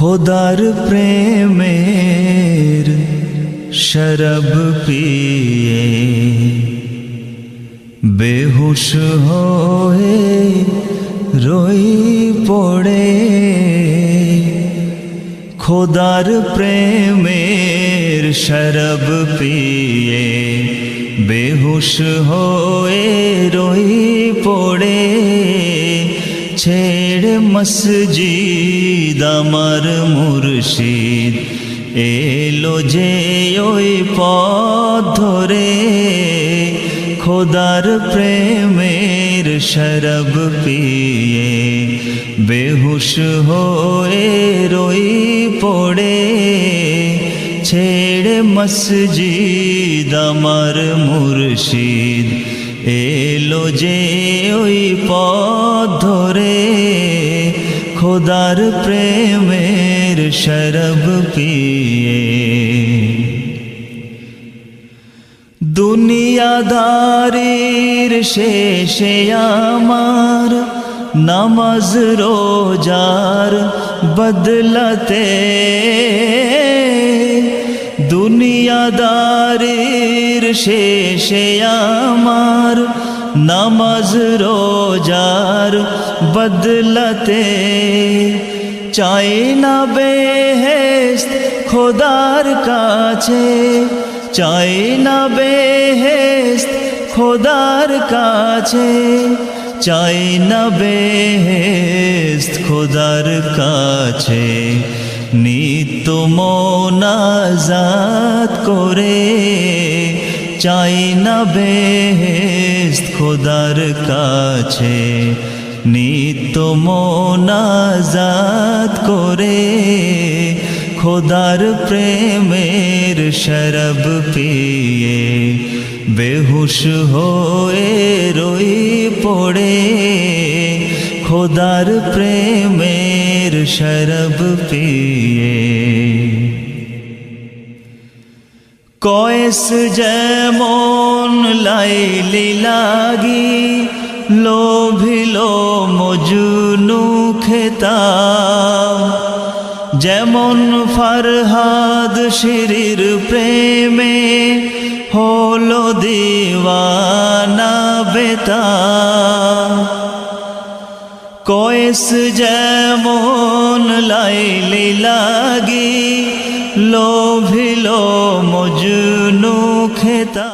খোদার প্রেমের শরব পিয়ে বেহুশ হয়ে রই পড়ে। খোদার প্রেমের শরব পিয়ে বেহুশ হয়ে রই পড়ে। ছেড়ে মসজিদ আমার মুর্শিদ এলো যে ওই পথ ধরে খোদার প্রেমের শরব পিয়ে বেহুশ হয়ে রই পড়ে ছেড়ে মসজিদ আমার মুর্শিদ এলো যে ওই পথ ধরে খোদার প্রেমের শরব পিয়ে। দুনিয়াদারির শেষে আমার নামাজ রোজার বদলতে। দুনিয়াদারির শেষে আমার নামাজ রোজার বদলতে চাই না বেহেস্ত খোদার কাছে, চাই না বেহেস্ত খোদার কাছে, চাই না বেহেস্ত খোদার কাছে। নিত্য মনাজাত করে চাই না বেহেস্ত খোদার কাছে। নিত্য মনাজাত করে খোদার প্রেমের শরব পিয়ে। বেহুশ হয়ে রই পড়ে খোদার প্রেমের শরব পিয়ে। কয়েস যেমন লাইলি লাগি, লোভিল মজনু খেতা যেমন ফরহাদ শিরির প্রেমে হলো দিওয়ানা বেতা কয়েস যেমন লাইলি লাগি লোভিল মজনু খেতা